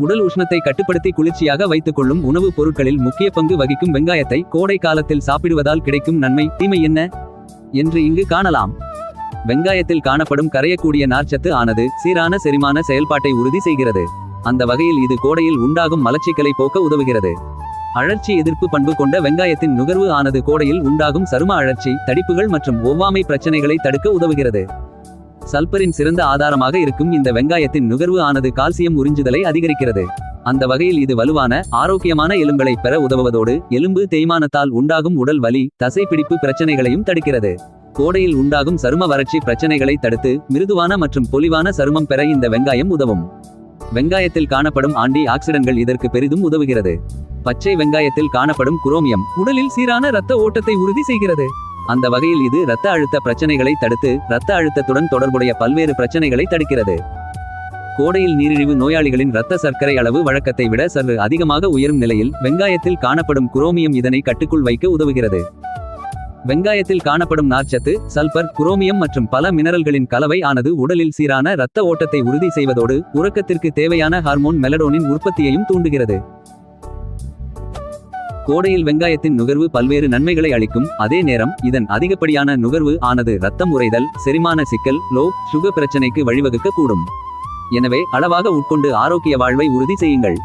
உடல் உஷ்ணத்தை கட்டுப்படுத்தி குளிர்ச்சியாக வைத்துக் கொள்ளும் உணவுப் பொருட்களில் முக்கிய பங்கு வகிக்கும் வெங்காயத்தை கோடை காலத்தில் சாப்பிடுவதால் கிடைக்கும் நன்மை. தீமை என்ன? என்று இங்கு காணலாம். வெங்காயத்தில் காணப்படும் கரையக்கூடிய நார்ச்சத்து ஆனது சீரான செரிமான செயல்பாட்டை உறுதி செய்கிறது. அந்த வகையில் இது கோடையில் உண்டாகும் மலச்சிக்கலை போக்க உதவுகிறது. அழற்சி எதிர்ப்பு பண்பு கொண்ட வெங்காயத்தின் நுகர்வு ஆனது கோடையில் உண்டாகும் சரும அழற்சி தடிப்புகள் மற்றும் ஒவ்வாமை பிரச்சனைகளை தடுக்க உதவுகிறது. சல்பரின் சிறந்த ஆதாரமாக இருக்கும் இந்த வெங்காயத்தின் நுகர்வு ஆனது கால்சியம் உறிஞ்சுதலை அதிகரிக்கிறது. அந்த வகையில் இது வலுவான ஆரோக்கியமான எலும்புகளை பெற உதவுவதோடு எலும்பு தேய்மானத்தால் உண்டாகும் உடல் வலி தசைப்பிடிப்பு பிரச்சனைகளையும் தடுக்கிறது. கோடையில் உண்டாகும் சரும வறட்சி பிரச்சனைகளை தடுத்து மிருதுவான மற்றும் பொலிவான சருமம் பெற இந்த வெங்காயம் உதவும். வெங்காயத்தில் காணப்படும் ஆண்டி ஆக்சிடன்கள் இதற்கு பெரிதும் உதவுகிறது. பச்சை வெங்காயத்தில் காணப்படும் குரோமியம் உடலில் சீரான இரத்த ஓட்டத்தை உறுதி செய்கிறது. அந்த வகையில் இது இரத்த அழுத்த பிரச்சனைகளை தடுத்து இரத்த அழுத்தத்துடன் தொடர்புடைய பல்வேறு பிரச்சனைகளை தடுக்கிறது. கோடையில் நீரிழிவு நோயாளிகளின் இரத்த சர்க்கரை அளவு வழக்கத்தை விட சற்று அதிகமாக உயரும் நிலையில் வெங்காயத்தில் காணப்படும் குரோமியம் இதனை கட்டுக்குள் வைக்க உதவுகிறது. வெங்காயத்தில் காணப்படும் நார்ச்சத்து சல்பர் குரோமியம் மற்றும் பல மினரல்களின் கலவை ஆனது உடலில் சீரான இரத்த ஓட்டத்தை உறுதி செய்வதோடு உறக்கத்திற்கு தேவையான ஹார்மோன் மெலடோனின் உற்பத்தியையும் தூண்டுகிறது. கோடையில் வெங்காயத்தின் நுகர்வு பல்வேறு நன்மைகளை அளிக்கும். அதே நேரம் இதன் அதிகப்படியான நுகர்வு ஆனது ரத்தம் உறைதல் செரிமான சிக்கல் லோ சுக பிரச்சனைக்கு வழிவகுக்க கூடும் எனவே அளவாக உட்கொண்டு ஆரோக்கிய வாழ்வை உறுதி செய்யுங்கள்.